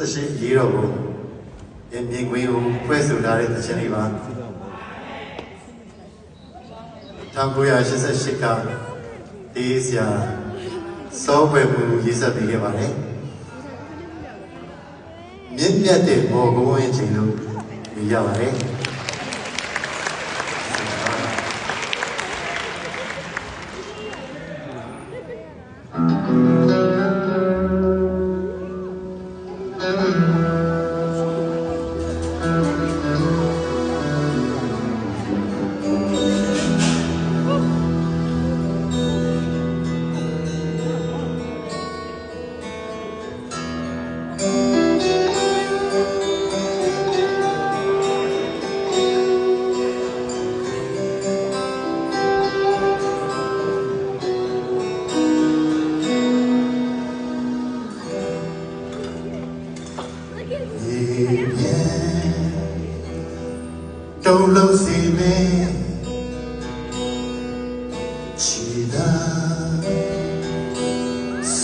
သရှင်ရေးတော်ကိုမြင်မြင်ကွင်းကိုဖွဲ့ဆိုထားတဲ့သရှင်လေးပါ1988ကဒီဆရာစောပွဲမှုရေးဆက်ပေးခဲ့ပါတယ်မြင့်မြတ်တဲ့ဘောကုန်းဝင်ချိန်လို့မြင်ရပါတယ်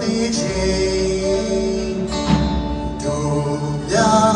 di chain Do ya Chile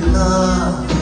love